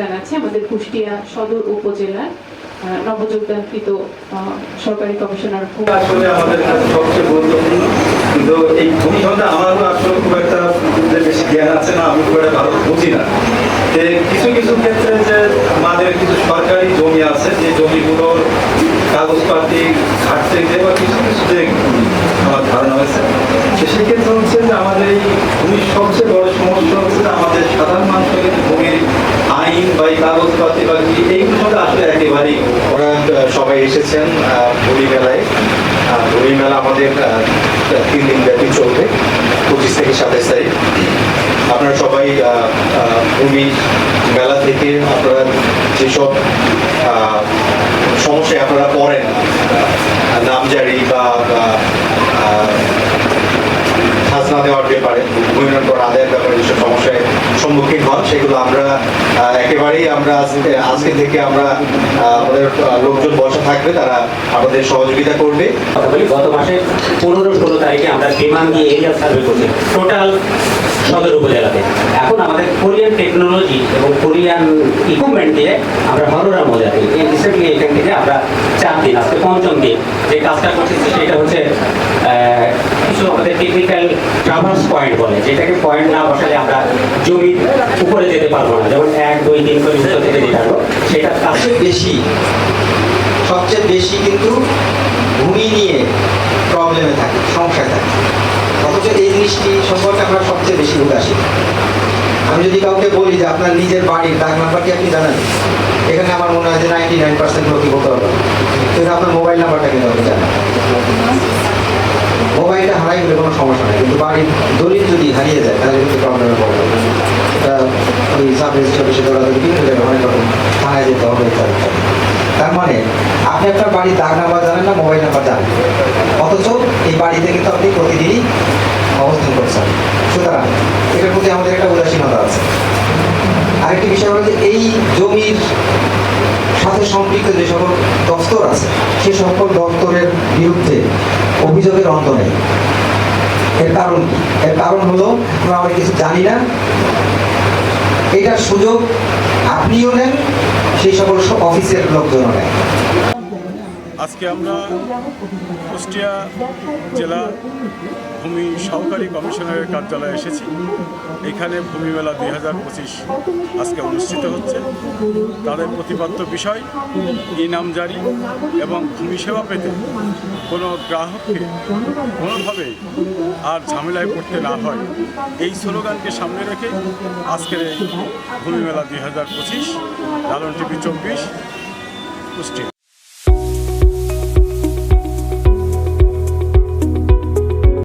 জানাচ্ছি আমাদের কুষ্টিয়া সদর উপজেলার নবযোগদানকৃত সরকারি কমিশনার আসলে আমাদের কাছে সবচেয়ে গুরুত্বপূর্ণ। কিন্তু এই আমারও আসলে খুব একটা বেশি জ্ঞান আছে না আমি খুব একটা ভালো বুঝি না। কিছু কিছু ক্ষেত্রে যে আমাদের কিছু সরকারি জমি আছে যে জমিগুলোর কাগজপাতি ঘাটতে বা কিছু কিছু যে আমার ধারণা হয়েছে তো সেক্ষেত্রে হচ্ছে যে আমাদের এই ভূমির সবচেয়ে বড় সমস্যা হচ্ছে আমাদের সাধারণ মানুষের কিন্তু ভূমির আইন বা এই কাগজপাতি বা কি এইগুলো আসলে একেবারেই ওরা সবাই এসেছেন ভুলি মেলায় ভুলি মেলা আমাদের তিন দিন ব্যাপী চলবে, পঁচিশ থেকে সাতাশ তারিখ। আপনারা সবাই ভূমি মেলা থেকে আপনারা যেসব সমস্যায় আপনারা খাজনা দেওয়ার ব্যাপারে আদায়ের ব্যাপারে যেসব সমস্যায় সম্মুখীন হন, সেগুলো আমরা একেবারেই আমরা আজকে আজকে থেকে আমরা আমাদের লোকজন বসা থাকবে, তারা আমাদের সহযোগিতা করবে। গত মাসের পনেরো, ষোলো তারিখে আমরা বিমান দিয়ে এরিয়া সার্ভে করছি টোটাল সদর উপজেলাতে। এখন আমাদের কোরিয়ান টেকনোলজি এবং কোরিয়ান ইকুইপমেন্ট দিয়ে আমরা হরোরা মজাতে, এই রিসেন্টলি এখান থেকে আমরা চার দিন, আজকে পঞ্চম দিন যে কাজটা করতেছি সেটা হচ্ছে কিছু আমাদের টেকনিক্যাল ট্রাভার্স পয়েন্ট বলে, যেটাকে পয়েন্ট না বসালে আমরা জমির উপরে যেতে পারব না। যেমন এক, দুই, তিন করে উচ্চ থেকে যেটা সেটা সবচেয়ে বেশি সবচেয়ে বেশি কিন্তু ভূমি নিয়ে প্রবলেমে থাকে, সমস্যায় থাকে। অথচ এই জিনিসটি সম্পর্কে আমরা সবচেয়ে বেশি উদাসীন আমি যদি কাউকে বলি যে আপনার নিজের বাড়ির দাগ নাম্বারটি আপনি জানেন? এখানে আমার মনে হয় যে নাইনটি নাইন পার্সেন্ট লোকই বলতে না। কিন্তু আপনার মোবাইল নাম্বারটা কিন্তু আপনি জানেন। মোবাইলটা হারাই গেলে কোনো সমস্যা নেই। কিন্তু বাড়ির দলিল যদি হারিয়ে যায়, তাহলে কিন্তু প্রবলেমে পড়বে এটা ওই সাব রেজিস্ট্রি অফিসে দৌড়াদৌড়ি বিভিন্ন জায়গায় অনেক রকম থানায় যেতে হবে। তার মানে আপনি আপনার বাড়ির দাগ নাম্বার জানেন না, মোবাইল নাম্বার জানেন অথচ এই বাড়িতে কিন্তু আপনি প্রতিদিনই অবস্থান করছেন। সুতরাং এটার প্রতি আমাদের একটা উদাসীনতা আছে। আরেকটি বিষয় হলো যে এই জমির সাথে সম্পৃক্ত যে সকল দপ্তর আছে, সে সকল দপ্তরের বিরুদ্ধে অভিযোগের অন্ত নেই। এর কারণ কি? এর কারণ হলো আমরা অনেক কিছু জানি না। এটার সুযোগ আপনিও নেন, সেই সকল অফিসের লোকজনও নেন। আজকে আমরা কুষ্টিয়া জেলা ভূমি সহকারী কমিশনারের কার্যালয়ে এসেছি। এখানে ভূমি মেলা দুই হাজার পঁচিশ আজকে অনুষ্ঠিত হচ্ছে। তাদের প্রতিপাদ্য বিষয় ইনাম জারি এবং ভূমি সেবা পেতে কোনো গ্রাহককে কোনোভাবে আর ঝামেলায় পড়তে না হয়। এই স্লোগানকে সামনে রেখে আজকের এই ভূমি মেলা দুই হাজার পঁচিশ, লালন টিভি চব্বিশ, কুষ্টিয়া।